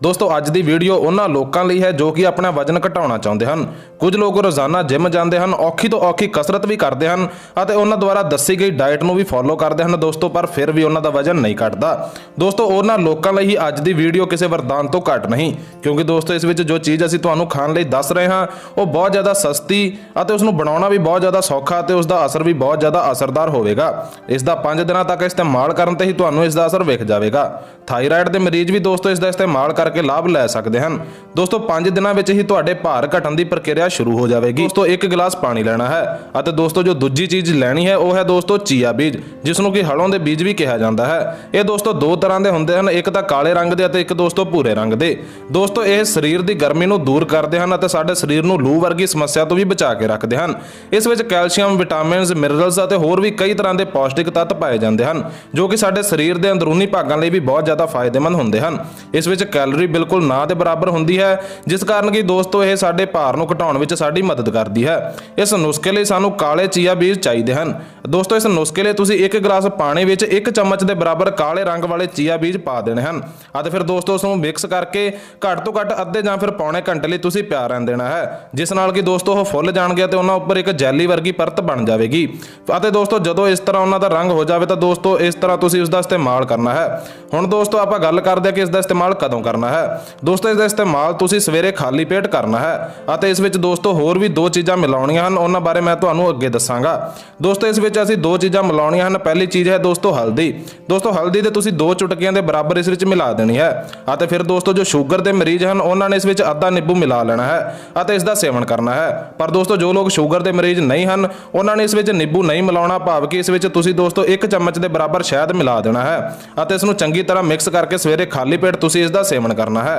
ਦੋਸਤੋ, ਅੱਜ ਦੀ ਵੀਡੀਓ ਉਹਨਾਂ ਲੋਕਾਂ ਲਈ ਹੈ ਜੋ ਕਿ ਆਪਣਾ ਵਜਨ ਘਟਾਉਣਾ ਚਾਹੁੰਦੇ ਹਨ। ਕੁਝ ਲੋਕ ਰੋਜ਼ਾਨਾ ਜਿਮ ਜਾਂਦੇ ਹਨ, ਔਖੀ ਤੋਂ ਔਖੀ ਕਸਰਤ ਵੀ ਕਰਦੇ ਹਨ ਅਤੇ ਉਹਨਾਂ ਦੁਆਰਾ ਦੱਸੀ ਗਈ ਡਾਈਟ ਨੂੰ ਵੀ ਫੋਲੋ ਕਰਦੇ ਹਨ ਦੋਸਤੋ, ਪਰ ਫਿਰ ਵੀ ਉਹਨਾਂ ਦਾ ਵਜਨ ਨਹੀਂ ਘਟਦਾ। ਦੋਸਤੋ, ਉਹਨਾਂ ਲੋਕਾਂ ਲਈ ਹੀ ਅੱਜ ਦੀ ਵੀਡੀਓ ਕਿਸੇ ਵਰਦਾਨ ਤੋਂ ਘੱਟ ਨਹੀਂ, ਕਿਉਂਕਿ ਦੋਸਤੋ, ਇਸ ਵਿੱਚ ਜੋ ਚੀਜ਼ ਅਸੀਂ ਤੁਹਾਨੂੰ ਖਾਣ ਲਈ ਦੱਸ ਰਹੇ ਹਾਂ, ਉਹ ਬਹੁਤ ਜ਼ਿਆਦਾ ਸਸਤੀ ਅਤੇ ਉਸ ਨੂੰ ਬਣਾਉਣਾ ਵੀ ਬਹੁਤ ਜ਼ਿਆਦਾ ਸੌਖਾ ਅਤੇ ਉਸ ਦਾ ਅਸਰ ਵੀ ਬਹੁਤ ਜ਼ਿਆਦਾ ਅਸਰਦਾਰ ਹੋਵੇਗਾ। ਇਸ ਦਾ 5 ਦਿਨਾਂ ਤੱਕ ਇਸਤੇਮਾਲ ਕਰਨ ਤੇ ਹੀ ਤੁਹਾਨੂੰ ਇਸ ਦਾ ਅਸਰ ਵਿਖ ਜਾਵੇਗਾ। ਥਾਇਰਾਇਡ ਦੇ ਮਰੀਜ਼ ਵੀ ਦੋਸਤੋ, ਇਸ ਦਾ ਇਸਤੇਮਾਲ ਕਰਕੇ ਲਾਭ ਲੈ ਸਕਦੇ ਹਨ। ਦੋਸਤੋ 5 ਦਿਨਾਂ ਵਿੱਚ ਹੀ ਤੁਹਾਡੇ ਭਾਰ ਘਟਣ ਦੀ ਪ੍ਰਕਿਰਿਆ ਸ਼ੁਰੂ ਹੋ ਜਾਵੇਗੀ। ਦੋਸਤੋ, ਇੱਕ ਗਲਾਸ ਪਾਣੀ ਲੈਣਾ ਹੈ ਅਤੇ ਦੋਸਤੋ, ਜੋ ਦੂਜੀ ਚੀਜ਼ ਲੈਣੀ ਹੈ, ਉਹ ਹੈ ਦੋਸਤੋ ਚੀਆ ਬੀਜ ਜਿਸ ਨੂੰ ਕਿ ਹਲੋਂ ਦੇ ਬੀਜ ਵੀ ਕਿਹਾ ਜਾਂਦਾ ਹੈ। ਇਹ ਦੋਸਤੋ ਦੋ ਤਰ੍ਹਾਂ ਦੇ ਹੁੰਦੇ ਹਨ, ਇੱਕ ਤਾਂ ਕਾਲੇ ਰੰਗ ਦੇ ਅਤੇ ਇੱਕ ਦੋਸਤੋ ਭੂਰੇ ਰੰਗ ਦੇ। ਦੋਸਤੋ, ਇਹ ਸਰੀਰ ਦੀ ਗਰਮੀ ਨੂੰ ਦੂਰ ਕਰਦੇ ਹਨ ਅਤੇ ਸਾਡੇ ਸਰੀਰ ਨੂੰ ਲੂ ਵਰਗੀ ਸਮੱਸਿਆ ਤੋਂ ਵੀ ਬਚਾ ਕੇ ਰੱਖਦੇ ਹਨ। ਇਸ ਵਿੱਚ ਕੈਲਸ਼ੀਅਮ, ਵਿਟਾਮਿਨਸ, ਮਿਨਰਲਸ ਅਤੇ ਹੋਰ ਵੀ ਕਈ ਤਰ੍ਹਾਂ ਦੇ ਪੌਸ਼ਟਿਕ ਤੱਤ ਪਾਏ ਜਾਂਦੇ ਹਨ, ਜੋ ਕਿ ਸਾਡੇ ਸਰੀਰ ਦੇ ਅੰਦਰੂਨੀ ਭਾਗਾਂ ਲਈ ਵੀ ਬਹੁਤ ਜ਼ਿਆਦਾ ਫਾਇਦੇਮੰਦ ਹੁੰਦੇ ਹਨ। ਇਸ ਵਿੱਚ ਕੈਲਰੀ ਬਿਲਕੁਲ ਨਾ ਦੇ ਬਰਾਬਰ ਹੁੰਦੀ ਹੈ, ਜਿਸ ਕਾਰਨ ਕਿ ਦੋਸਤੋ ਇਹ ਸਾਡੇ ਭਾਰ ਨੂੰ ਘਟਾਉਣ ਵਿੱਚ ਸਾਡੀ ਮਦਦ ਕਰਦੀ ਹੈ। ਇਸ ਨੁਸਖੇ ਲਈ ਸਾਨੂੰ ਕਾਲੇ ਚੀਆ ਬੀਜ ਚਾਹੀਦੇ ਹਨ। ਦੋਸਤੋ, ਇਸ ਨੁਸਖੇ ਲਈ ਤੁਸੀਂ ਇੱਕ ਗਲਾਸ ਪਾਣੀ ਵਿੱਚ ਇੱਕ ਚਮਚ ਦੇ ਬਰਾਬਰ ਕਾਲੇ ਰੰਗ ਵਾਲੇ ਚੀਆ ਬੀਜ ਪਾ ਦੇਣੇ ਹਨ। ਅਤੇ ਫਿਰ ਦੋਸਤੋ ਉਸ ਨੂੰ ਮਿਕਸ ਕਰਕੇ ਘੱਟ ਤੋਂ ਘੱਟ ਅੱਧੇ ਜਾਂ ਫਿਰ ਪੌਣੇ ਘੰਟੇ ਲਈ ਤੁਸੀਂ ਪਿਆ ਰਹਿਣ ਦੇਣਾ ਹੈ, ਜਿਸ ਨਾਲ ਕਿ ਦੋਸਤੋ ਉਹ ਫੁੱਲ ਜਾਣਗੇ ਤੇ ਉਹਨਾਂ ਉੱਪਰ ਇੱਕ ਜੈਲੀ ਵਰਗੀ ਪਰਤ ਬਣ ਜਾਵੇਗੀ। ਅਤੇ ਦੋਸਤੋ, ਜਦੋਂ ਇਸ ਤਰ੍ਹਾਂ ਉਹਨਾਂ ਦਾ ਰੰਗ ਹੋ ਜਾਵੇ ਤਾਂ ਦੋਸਤੋ ਇਸ ਤਰ੍ਹਾਂ ਤੁਸੀਂ ਉਸ ਦਾ ਇਸਤੇਮਾਲ ਕਰਨਾ ਹੈ। ਹੁਣ ਦੋਸਤੋ, ਆਪਾਂ ਗੱਲ ਕਰਦੇ ਹਾਂ ਕਿ ਇਸ ਦਾ ਇਸਤੇਮਾਲ ਕਦੋਂ ਕਰਨਾ ਹੈ। ਦੋਸਤੋ, ਇਸ ਦਾ ਇਸਤੇਮਾਲ ਤੁਸੀਂ ਸਵੇਰੇ ਖਾਲੀ ਪੇਟ ਕਰਨਾ ਹੈ ਅਤੇ ਇਸ ਵਿੱਚ ਦੋਸਤੋ ਹੋਰ ਵੀ ਦੋ ਚੀਜ਼ਾਂ ਮਿਲਾਉਣੀਆਂ ਹਨ, ਉਹਨਾਂ ਬਾਰੇ ਮੈਂ ਤੁਹਾਨੂੰ ਅੱਗੇ ਦੱਸਾਂਗਾ। ਦੋਸਤੋ, ਇਸ ਵਿੱਚ ਅਸੀਂ ਦੋ ਚੀਜ਼ਾਂ ਮਿਲਾਉਣੀਆਂ ਹਨ। ਪਹਿਲੀ ਚੀਜ਼ ਹੈ ਦੋਸਤੋ ਹਲਦੀ। ਦੋਸਤੋ, ਹਲਦੀ ਦੇ ਤੁਸੀਂ ਦੋ ਚੁਟਕੀਆਂ ਦੇ ਬਰਾਬਰ ਇਸ ਵਿੱਚ ਮਿਲਾ ਦੇਣੀ ਹੈ ਅਤੇ ਫਿਰ ਦੋਸਤੋ ਜੋ ਸ਼ੂਗਰ ਦੇ ਮਰੀਜ਼ ਹਨ, ਉਹਨਾਂ ਨੇ ਇਸ ਵਿੱਚ ਅੱਧਾ ਨਿੰਬੂ ਮਿਲਾ ਲੈਣਾ ਹੈ ਅਤੇ ਇਸ ਦਾ ਸੇਵਨ ਕਰਨਾ ਹੈ। ਪਰ ਦੋਸਤੋ, ਜੋ ਲੋਕ ਸ਼ੂਗਰ ਦੇ ਮਰੀਜ਼ ਨਹੀਂ ਹਨ, ਉਹਨਾਂ ਨੇ ਇਸ ਵਿੱਚ ਨਿੰਬੂ ਨਹੀਂ ਮਿਲਾਉਣਾ, ਭਾਵ ਕਿ ਇਸ ਵਿੱਚ ਤੁਸੀਂ ਦੋਸਤੋ ਇੱਕ ਚਮਚ ਦੇ ਬਰਾਬਰ ਸ਼ਹਿਦ ਮਿਲਾ ਦੇਣਾ ਹੈ ਅਤੇ ਇਸ ਨੂੰ ਚੰਗੀ ਤਰ੍ਹਾਂ ਮਿਕਸ ਕਰਕੇ ਸਵੇਰੇ ਖਾਲੀ ਪੇਟ ਤੁਸੀਂ ਇਸ ਦਾ ਸੇਵਨ ਕਰਨਾ ਹੈ।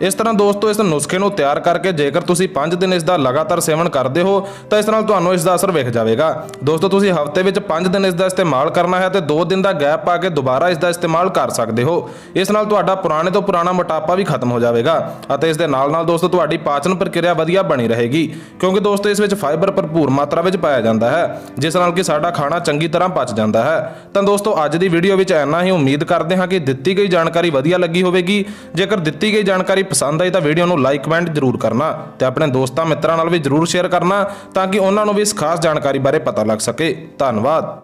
ਇਸ ਤਰ੍ਹਾਂ ਦੋਸਤੋ, ਇਸ ਨੁਸਖੇ ਨੂੰ ਤਿਆਰ ਕਰਕੇ ਜੇਕਰ ਤੁਸੀਂ 5 ਦਿਨ ਇਸ ਦਾ ਲਗਾਤਾਰ ਸੇਵਨ ਕਰਦੇ ਹੋ, ਤਾਂ ਇਸ ਨਾਲ ਤੁਹਾਨੂੰ ਇਸ ਦਾ ਅਸਰ ਵਿਖ ਜਾਵੇਗਾ। ਦੋਸਤੋ, ਤੁਸੀਂ ਹਫ਼ਤੇ ਵਿੱਚ 5 ਦਿਨ ਇਸ ਦਾ ਇਸਤੇਮਾਲ ਕਰਨਾ ਹੈ ਤੇ 2 ਦਿਨ ਦਾ ਗੈਪ ਪਾ ਕੇ ਦੁਬਾਰਾ ਇਸ ਦਾ ਇਸਤੇਮਾਲ ਕਰ ਸਕਦੇ ਹੋ। ਇਸ ਨਾਲ ਤੁਹਾਡਾ ਪੁਰਾਣੇ ਤੋਂ ਪੁਰਾਣਾ ਮੋਟਾਪਾ ਵੀ ਖਤਮ ਹੋ ਜਾਵੇਗਾ ਅਤੇ ਇਸ ਦੇ ਨਾਲ ਨਾਲ ਦੋਸਤੋ, ਤੁਹਾਡੀ ਪਾਚਨ ਪ੍ਰਕਿਰਿਆ ਵਧੀਆ ਬਣੀ ਰਹੇਗੀ, ਕਿਉਂਕਿ ਦੋਸਤੋ, ਇਸ ਵਿੱਚ ਫਾਈਬਰ ਭਰਪੂਰ ਮਾਤਰਾ ਵਿੱਚ ਪਾਇਆ ਜਾਂਦਾ ਹੈ, ਜਿਸ ਨਾਲ ਕਿ ਸਾਡਾ ਖਾਣਾ ਚੰਗੀ ਤਰ੍ਹਾਂ ਪਚ ਜਾਂਦਾ ਹੈ। ਤਾਂ ਦੋਸਤੋ, ਅੱਜ ਦੀ ਵੀਡੀਓ ਵਿੱਚ ਇੰਨਾ ਹੀ ਉਮੀਦ ਕਰਦੇ ਹਾਂ ਕਿ ਦਿੱਤੀ ਗਈ ਜਾਣਕਾਰੀ ਵਧੀਆ ਲੱਗੀ ਹੋਵੇਗੀ। ਜੇਕਰ ਦਿੱਤੀ ਗਈ ਜਾਣਕਾਰੀ ਪਸੰਦ ਆਈ ਤਾਂ ਵੀਡੀਓ ਨੂੰ ਲਾਈਕ ਕਮੈਂਟ ਜ਼ਰੂਰ ਕਰਨਾ ਤੇ ਆਪਣੇ ਦੋਸਤਾਂ, ਮਿੱਤਰਾਂ ਨਾਲ ਵੀ ਜ਼ਰੂਰ ਸ਼ੇਅਰ ਕਰਨਾ ਤਾਂ ਕਿ ਉਹਨਾਂ ਨੂੰ ਵੀ ਇਸ ਖਾਸ ਜਾਣਕਾਰੀ ਬਾਰੇ ਪਤਾ ਲੱਗ ਸਕੇ। ਧੰਨਵਾਦ।